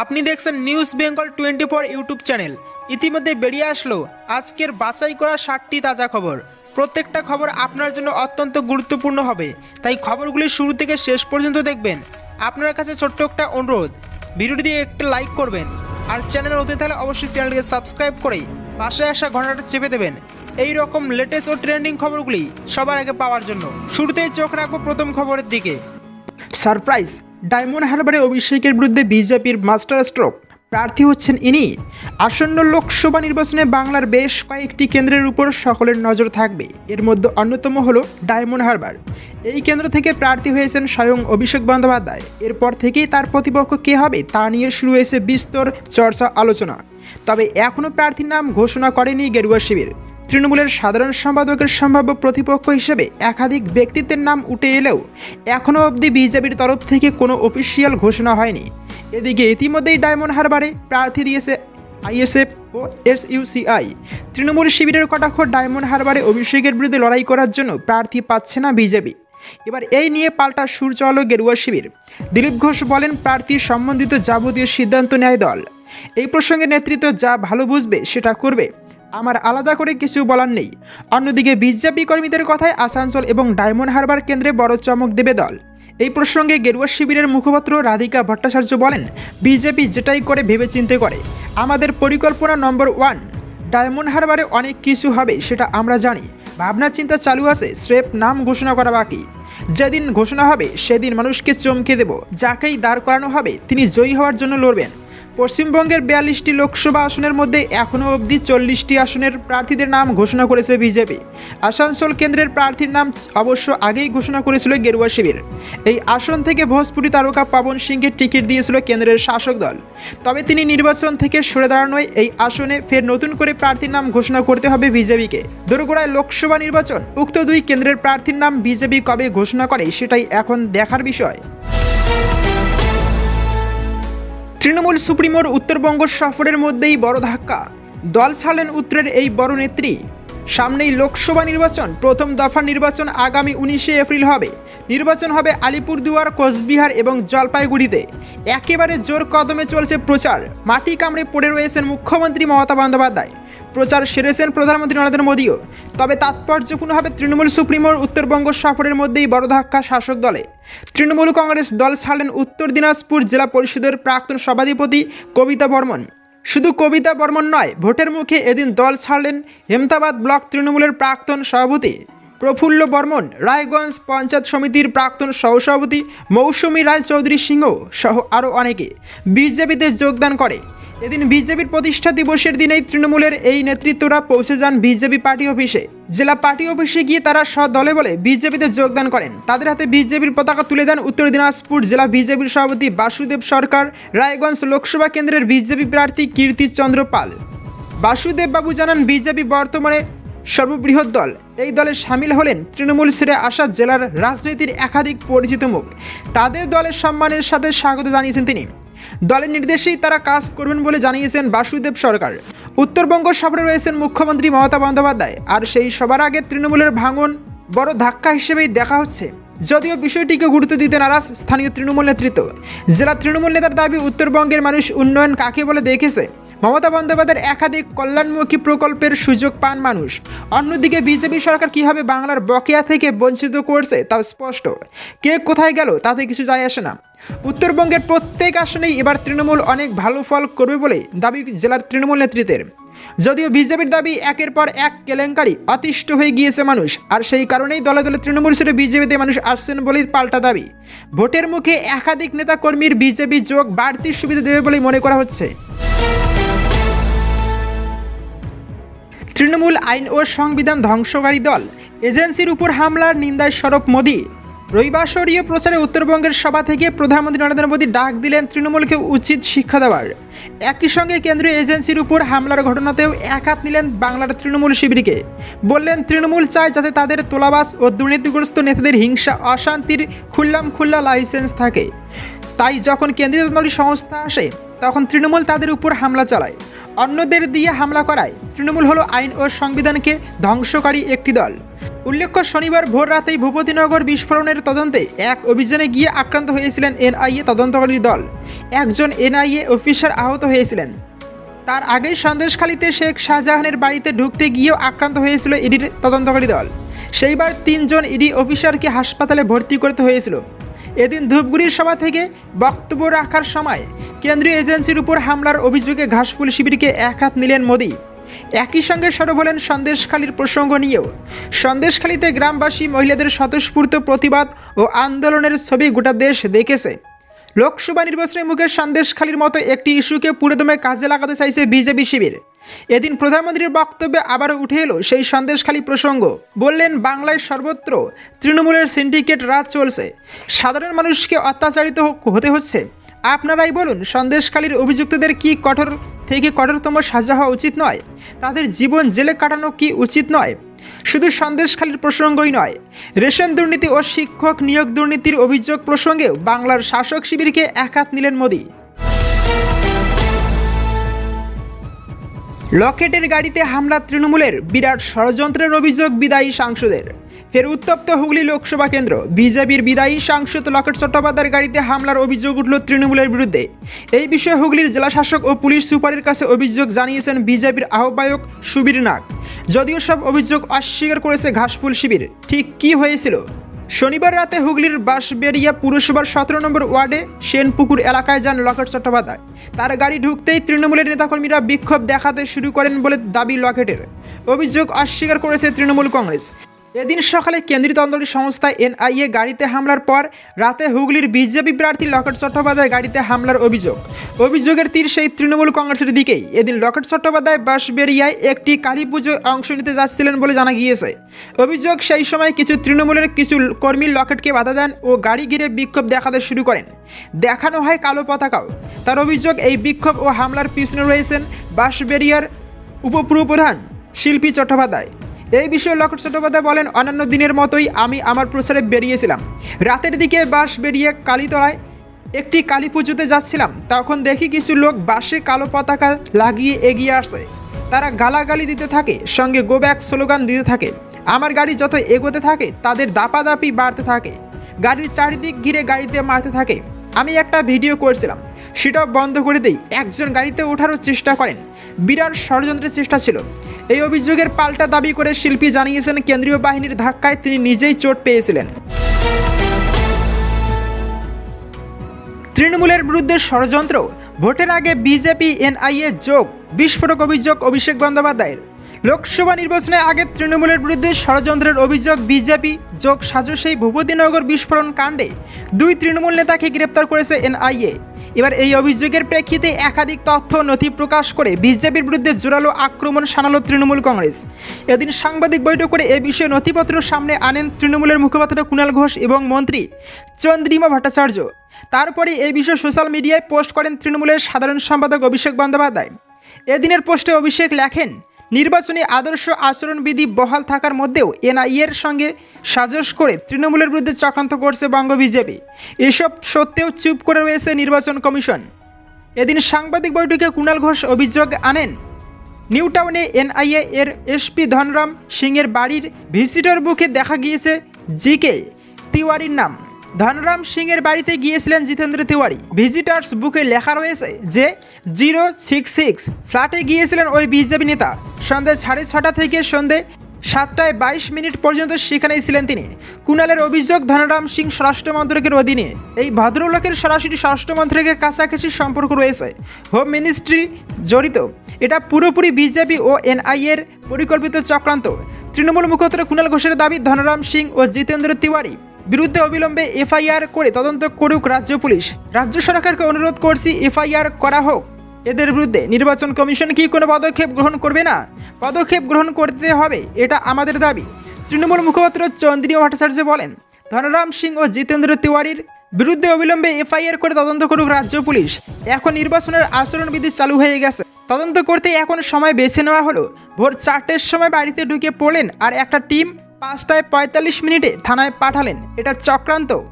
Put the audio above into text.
আপনি দেখছেন news Bengal twenty four YouTube channel ইতিমধ্যে বেরিয়ে আসলো আজকের বাছাই করা ষাটটি তাজা খবর। প্রত্যেকটা খবর আপনার জন্য অত্যন্ত গুরুত্বপূর্ণ হবে। তাই খবরগুলি শুরু থেকে শেষ পর্যন্ত দেখবেন। আপনার কাছে ছোট্ট একটা অনুরোধ। ভিডিওটি দিয়ে একটা লাইক করবেন। আর চ্যানেল নতুন থাকলে অবশ্যই চ্যানেলটিকে সাবস্ক্রাইব করে পাশে আসা ঘন্টাটা চেপে দেবেন। এই রকম লেটেস্ট ও ট্রেন্ডিং খবরগুলি সবার আগে পাওয়ার জন্য। শুরুতেই চোখ রাখব প্রথম খবরের দিকে। সারপ্রাইজ, ডায়মন্ড হারবারে অভিষেকের বিরুদ্ধে বিজেপির মাস্টার স্ট্রোক। প্রার্থী হচ্ছেন ইনি। আসন্ন লোকসভা নির্বাচনে বাংলার বেশ কয়েকটি কেন্দ্রের উপর সকলের নজর থাকবে। এর মধ্যে অন্যতম হল ডায়মন্ড হারবার। এই কেন্দ্র থেকে প্রার্থী হয়েছেন স্বয়ং অভিষেক বন্দ্যোপাধ্যায়। এরপর থেকেই তার প্রতিপক্ষ কে হবে তা নিয়ে শুরু হয়েছে বিস্তর চর্চা আলোচনা। তবে এখনও প্রার্থীর নাম ঘোষণা করেনি গেরুয়া শিবির। তৃণমূলের সাধারণ সম্পাদকের সম্ভাব্য প্রতিপক্ষ হিসেবে একাধিক ব্যক্তিত্বের নাম উঠে এলেও এখনও অবধি বিজেপির তরফ থেকে কোনো অফিসিয়াল ঘোষণা হয়নি। এদিকে ইতিমধ্যেই ডায়মন্ড হারবারে প্রার্থী দিয়েছে আইএসএফ ও এসইউসিআই। তৃণমূল শিবিরের কটাক্ষ ডায়মন্ড হারবারে অভিষেকের বিরুদ্ধে লড়াই করার জন্য প্রার্থী পাচ্ছে না বিজেপি। এবার এই নিয়ে পাল্টা সুর চলো গেরুয়া শিবির। দিলীপ ঘোষ বলেন প্রার্থী সম্বন্ধিত যাবতীয় সিদ্ধান্ত নেয় দল। এই প্রসঙ্গে নেতৃত্ব যা ভালো বুঝবে সেটা করবে। আমার আলাদা করে কিছু বলার নেই। অন্যদিকে বিজেপি কর্মীদের কথায় আসানসোল এবং ডায়মন্ড হারবার কেন্দ্রে বড় চমক দেবে দল। এই প্রসঙ্গে গেরুয়া শিবিরের মুখপাত্র রাধিকা ভট্টাচার্য বলেন, বিজেপি যেটাই করে ভেবেচিন্তে করে। আমাদের পরিকল্পনা নম্বর ওয়ান, ডায়মন্ড হারবারে অনেক কিছু হবে সেটা আমরা জানি। ভাবনা চিন্তা চালু আছে, স্রেফ নাম ঘোষণা করা বাকি। যেদিন ঘোষণা হবে, সেদিন মানুষকে চমকে দেব। যাকেই দাঁড় করানো হবে, তিনি জয়ী হওয়ার জন্য লড়বেন। পশ্চিমবঙ্গের বিয়াল্লিশটি লোকসভা আসনের মধ্যে এখনও অবধি চল্লিশটি আসনের প্রার্থীদের নাম ঘোষণা করেছে বিজেপি। আসানসোল কেন্দ্রের প্রার্থীর নাম অবশ্য আগেই ঘোষণা করেছিল গেরুয়া শিবির। এই আসন থেকে ভোজপুরি তারকা পাবন সিংকে টিকিট দিয়েছিল কেন্দ্রের শাসক দল। তবে তিনি নির্বাচন থেকে সরে দাঁড়ানোয় এই আসনে ফের নতুন করে প্রার্থীর নাম ঘোষণা করতে হবে বিজেপিকে। দোরগোড়ায় লোকসভা নির্বাচন, উক্ত দুই কেন্দ্রের প্রার্থীর নাম বিজেপি কবে ঘোষণা করে সেটাই এখন দেখার বিষয়। তৃণমূল সুপ্রিমোর উত্তরবঙ্গ সফরের মধ্যেই বড় ধাক্কা। দল ছাড়লেন উত্তরের এই বড় নেত্রী। সামনেই লোকসভা নির্বাচন, প্রথম দফা নির্বাচন আগামী উনিশে এপ্রিল হবে। নির্বাচন হবে আলিপুরদুয়ার, কোচবিহার এবং জলপাইগুড়িতে। একেবারে জোর কদমে চলছে প্রচার। মাটি কামড়ে পড়ে রয়েছেন মুখ্যমন্ত্রী মমতা বন্দ্যোপাধ্যায়। প্রচার সেরেছেন প্রধানমন্ত্রী নরেন্দ্র মোদীও। তবে তাৎপর্যপূর্ণভাবে তৃণমূল সুপ্রিমোর উত্তরবঙ্গ সফরের মধ্যেই বড় ধাক্কা শাসক দলে। তৃণমূল কংগ্রেস দল ছাড়লেন উত্তর দিনাজপুর জেলা পরিষদের প্রাক্তন সভাধিপতি কবিতা বর্মন। শুধু কবিতা বর্মন নয়, ভোটের মুখে এদিন দল ছাড়লেন হেমতাবাদ ব্লক তৃণমূলের প্রাক্তন সভাপতি। প্রফুল্ল বর্মন, রায়গঞ্জ পঞ্চায়েত সমিতির প্রাক্তন সহসভাপতি মৌসুমী রায় চৌধুরী সিংহ সহ আরও অনেকে বিজেপিতে যোগদান করে। এদিন বিজেপির প্রতিষ্ঠা দিবসের দিনেই তৃণমূলের এই নেতৃত্বরা পৌঁছে যান বিজেপি পার্টি অফিসে। জেলা পার্টি অফিসে গিয়ে তারা সদলে বলে বিজেপিতে যোগদান করেন। তাদের হাতে বিজেপির পতাকা তুলে দেন উত্তর দিনাজপুর জেলা বিজেপির সভাপতি বাসুদেব সরকার, রায়গঞ্জ লোকসভা কেন্দ্রের বিজেপি প্রার্থী কীর্তিচন্দ্র পাল। বাসুদেব বাবু জানান, বিজেপি বর্তমানে সর্ববৃহৎ দল। এই দলে সামিল হলেন তৃণমূল ছেড়ে আসা জেলার রাজনীতির একাধিক পরিচিত মুখ। তাদের দলের সম্মানের সাথে স্বাগত জানিয়েছেন তিনি। দলের নির্দেশেই তারা কাজ করবেন বলে জানিয়েছেন বাসুদেব সরকার। উত্তরবঙ্গ সফরে রয়েছেন মুখ্যমন্ত্রী মমতা বন্দ্যোপাধ্যায়। আর সেই সবার আগে তৃণমূলের ভাঙন বড় ধাক্কা হিসেবেই দেখা হচ্ছে। যদিও বিষয়টিকে গুরুত্ব দিতে নারাজ স্থানীয় তৃণমূল নেতৃত্ব। জেলা তৃণমূল নেতার দাবি, উত্তরবঙ্গের মানুষ উন্নয়ন কাকে বলে দেখেছে? মমতা বন্দ্যোপাধ্যায়ের একাধিক কল্যাণমুখী প্রকল্পের সুযোগ পান মানুষ। অন্যদিকে বিজেপি সরকার কীভাবে বাংলার বকেয়া থেকে বঞ্চিত করছে তাও স্পষ্ট। কে কোথায় গেল তাতে কিছু যায় আসে না। উত্তরবঙ্গের প্রত্যেক আসনেই এবার তৃণমূল অনেক ভালো ফল করবে বলে দাবি জেলার তৃণমূল নেতৃত্বের। যদিও বিজেপির দাবি একের পর এক কেলেঙ্কারি, অতিষ্ঠ হয়ে গিয়েছে মানুষ, আর সেই কারণেই দলে দলে তৃণমূল ছেড়ে বিজেপিতে মানুষ আসছেন বলেই পাল্টা দাবি। ভোটের মুখে একাধিক নেতাকর্মীর বিজেপি যোগ বাড়তি সুবিধা দেবে বলেই মনে করা হচ্ছে। তৃণমূল আইন ও সংবিধান ধ্বংসকারী দল, এজেন্সির উপর হামলার নিন্দায় সরব মোদী। রবিবাসরীয় প্রচারে উত্তরবঙ্গের সভা থেকে প্রধানমন্ত্রী নরেন্দ্র মোদী ডাক দিলেন তৃণমূলকে উচিত শিক্ষা দেওয়ার। একই সঙ্গে কেন্দ্রীয় এজেন্সির উপর হামলার ঘটনাতেও এক হাত নিলেন বাংলার তৃণমূল শিবিরকে। বললেন, তৃণমূল চায় যাতে তাদের তোলাবাস ও দুর্নীতিগ্রস্ত নেতাদের হিংসা, অশান্তির খুল্লাম খুল্লা লাইসেন্স থাকে। তাই যখন কেন্দ্রীয় দলীয় সংস্থা আসে, তখন তৃণমূল তাদের উপর হামলা চালায়। অন্যদের দিয়ে হামলা করায়। তৃণমূল হলো আইন ও সংবিধানকে ধ্বংসকারী একটি দল। উল্লেখ্য, শনিবার ভোর রাতেই ভূপতিনগর বিস্ফোরণের তদন্তে এক অভিযানে গিয়ে আক্রান্ত হয়েছিলেন এনআইএ তদন্তকারী দল। একজন এনআইএ অফিসার আহত হয়েছিলেন। তার আগেই সন্দেশখালীতে শেখ শাহজাহানের বাড়িতে ঢুকতে গিয়েও আক্রান্ত হয়েছিল ইডির তদন্তকারী দল। সেইবার তিনজন ইডি অফিসারকে হাসপাতালে ভর্তি করতে হয়েছিল। এদিন ধূপগুড়ির সভা থেকে বক্তব্য রাখার সময় কেন্দ্রীয় এজেন্সির উপর হামলার অভিযোগে ঘাসফুল শিবিরকে এক হাত নিলেন মোদী। একই সঙ্গে সরব হলেন সন্দেশখালীর প্রসঙ্গ নিয়েও। সন্দেশখালীতে গ্রামবাসী মহিলাদের স্বতঃস্ফূর্ত প্রতিবাদ ও আন্দোলনের ছবি গোটা দেশ দেখেছে। লোকসভা নির্বাচনের মুখে সন্দেশখালীর মতো একটি ইস্যুকে পুরোদমে কাজে লাগাতে চাইছে বিজেপি শিবির। এদিন প্রধানমন্ত্রীর বক্তব্যে আবারও উঠে এলো সেই সন্দেশখালী প্রসঙ্গ। বললেন, বাংলায় সর্বত্র তৃণমূলের সিন্ডিকেট রাজ চলছে। সাধারণ মানুষকে অত্যাচারিত হতে হচ্ছে। আপনারাই বলুন, সন্দেশখালীর অভিযুক্তদের কি কঠোর থেকে কঠোরতম সাজা হওয়া উচিত নয়? তাদের জীবন জেলে কাটানো কি উচিত নয়? শুধু সন্দেশখালীর প্রসঙ্গই নয়, রেশন দুর্নীতি ও শিক্ষক নিয়োগ দুর্নীতির অভিযোগ প্রসঙ্গেও বাংলার শাসক শিবিরকে একাত নিলেন মোদী। লকেটের গাড়িতে হামলা তৃণমূলের বিরাট ষড়যন্ত্রের অভিযোগ বিদায়ী সাংসদের। ফের উত্তপ্ত হুগলি লোকসভা কেন্দ্র, বিজেপির বিদায়ী সাংসদ লকেট চট্টোপাধ্যায়ের গাড়িতে হামলার অভিযোগ উঠল তৃণমূলের বিরুদ্ধে। এই বিষয়ে হুগলির জেলাশাসক ও পুলিশ সুপারের কাছে অভিযোগ জানিয়েছেন বিজেপির আহ্বায়ক সুবীর নাগ। যদিও সব অভিযোগ অস্বীকার করেছে ঘাসফুল শিবির। ঠিক কি হয়েছিল? শনিবার রাতে হুগলির বাঁশবেড়িয়া পুরসভার সতেরো নম্বর ওয়ার্ডে সেনপুকুর এলাকায় যান লকেট চট্টোপাধ্যায়। তার গাড়ি ঢুকতেই তৃণমূলের নেতাকর্মীরা বিক্ষোভ দেখাতে শুরু করেন বলে দাবি লকেটের। অভিযোগ অস্বীকার করেছে তৃণমূল কংগ্রেস। এদিন সকালে কেন্দ্রীয় তদন্তকারী সংস্থা এনআইএ গাড়িতে হামলার পর রাতে হুগলির বিজেপি প্রার্থী লকেট চট্টোপাধ্যায় গাড়িতে হামলার অভিযোগ। অভিযোগের তীর সেই তৃণমূল কংগ্রেসের দিকেই। এদিন লকেট চট্টোপাধ্যায় বাঁশবেড়িয়ায় একটি কালী পুজোয় অংশ নিতে যাচ্ছিলেন বলে জানা গিয়েছে। অভিযোগ সেই সময় কিছু তৃণমূলের কিছু কর্মী লকেটকে বাধা দেন ও গাড়ি ঘিরে বিক্ষোভ দেখাতে শুরু করেন। দেখানো হয় কালো পতাকাও। তার অভিযোগ, এই বিক্ষোভ ও হামলার পিছনে রয়েছেন বাঁশবেড়িয়ার উপপ্রধান শিল্পী চট্টোপাধ্যায়। এই বিষয়ে লকেট চট্টোপাধ্যায় বলেন, অন্যান্য দিনের মতোই আমি আমার প্রচারে বেরিয়েছিলাম। রাতের দিকে বাস বেরিয়ে কালীতলায় একটি কালী পুজোতে যাচ্ছিলাম। তখন দেখি কিছু লোক বাসে কালো পতাকা লাগিয়ে এগিয়ে আসে। তারা গালাগালি দিতে থাকে, সঙ্গে গো ব্যাক স্লোগান দিতে থাকে। আমার গাড়ি যত এগোতে থাকে, তাদের দাপাদাপি বাড়তে থাকে। গাড়ির চারিদিক ঘিরে গাড়িতে মারতে থাকে। আমি একটা ভিডিও করছিলাম। সেটাও বন্ধ করে দেই। একজন গাড়িতে ওঠারও চেষ্টা করেন। বিরাট ষড়যন্ত্রের চেষ্টা ছিল। এই অভিযোগের পাল্টা দাবি করে শিল্পী জানিয়েছেন, কেন্দ্রীয় বাহিনীর ধাক্কায় তিনি নিজেই চোট পেয়েছিলেন। তৃণমূলের বিরুদ্ধে ষড়যন্ত্র, ভোটের আগে বিজেপি, এনআইএ যোগ, বিস্ফোরক অভিযোগ, অভিষেক বন্দ্যোপাধ্যায়ের। লোকসভা নির্বাচনে আগে তৃণমূলের বিরুদ্ধে ষড়যন্ত্রের অভিযোগ, বিজেপি যোগ সাজসেই ভূপতিনগর বিস্ফোরণ কাণ্ডে দুই তৃণমূল নেতাকে গ্রেপ্তার করেছে এনআইএ। এবার এই অভিযোগের প্রেক্ষিতে একাধিক তথ্য নথি প্রকাশ করে বিজেপির বিরুদ্ধে জোরালো আক্রমণ শানালো তৃণমূল কংগ্রেস। এদিন সাংবাদিক বৈঠক করে এ বিষয়ে নথিপত্র সামনে আনেন তৃণমূলের মুখপাত্র কুণাল ঘোষ এবং মন্ত্রী চন্দ্রিমা ভট্টাচার্য। তারপরে এই বিষয়ে সোশ্যাল মিডিয়ায় পোস্ট করেন তৃণমূলের সাধারণ সম্পাদক অভিষেক বন্দ্যোপাধ্যায়। এদিনের পোস্টে অভিষেক লেখেন নির্বাচনী আদর্শ আচরণবিধি বহাল থাকার মধ্যেও এনআইএর সঙ্গে সাজস করে তৃণমূলের বিরুদ্ধে চক্রান্ত করছে বঙ্গ বিজেপি। এসব সত্ত্বেও চুপ করে রয়েছে নির্বাচন কমিশন। এদিন সাংবাদিক বৈঠকে কুণাল ঘোষ অভিযোগ আনেন, নিউ টাউনে এনআইএ এর এসপি ধনরাম সিংয়ের বাড়ির ভিজিটর বুকে দেখা গিয়েছে জিকে তিওয়ারির নাম। ধনরাম সিংয়ের বাড়িতে গিয়েছিলেন জিতেন্দ্র তিওয়ারি। ভিজিটার্স বুকে লেখা রয়েছে যে, জিরো সিক্স সিক্স ফ্ল্যাটে গিয়েছিলেন ওই বিজেপি নেতা। সন্ধ্যে সাড়ে ছটা থেকে সন্ধে সাতটায় বাইশ মিনিট পর্যন্ত সেখানেই ছিলেন তিনি। কুণালের অভিযোগ, ধনরাম সিং স্বরাষ্ট্র মন্ত্রকের অধীনে। এই ভদ্রলোকের সরাসরি স্বরাষ্ট্র মন্ত্রকের কাছাকাছি সম্পর্ক রয়েছে। হোম মিনিস্ট্রি জড়িত। এটা পুরোপুরি বিজেপি ও এনআইএর পরিকল্পিত চক্রান্ত। তৃণমূল মুখপাত্র কুণাল ঘোষের দাবি, ধনরাম সিং ও জিতেন্দ্র তিওয়ারি। বিরুদ্ধে অবিলম্বে এফআইআর করে তদন্ত করুক রাজ্য পুলিশ। রাজ্য সরকারকে অনুরোধ করছি এফআইআর করা হোক। এদের বিরুদ্ধে নির্বাচন কমিশন কি কোনো পদক্ষেপ গ্রহণ করবে না? পদক্ষেপ গ্রহণ করতে হবে, এটা আমাদের দাবি। তৃণমূল মুখপাত্র চন্দ্রী ভট্টাচার্য বলেন, ধনরাম সিং ও জিতেন্দ্র তিওয়ারির বিরুদ্ধে অবিলম্বে এফআইআর করে তদন্ত করুক রাজ্য পুলিশ। এখন নির্বাচনের আচরণবিধি চালু হয়ে গেছে। তদন্ত করতে এখন সময় বেছে নেওয়া হলো। ভোর চারটের সময় বাড়িতে ঢুকে পড়লেন আর একটা টিম পাঁচটায় পঁয়তাল্লিশ মিনিটে থানায় পাঠালেন। এটা চক্রান্ত।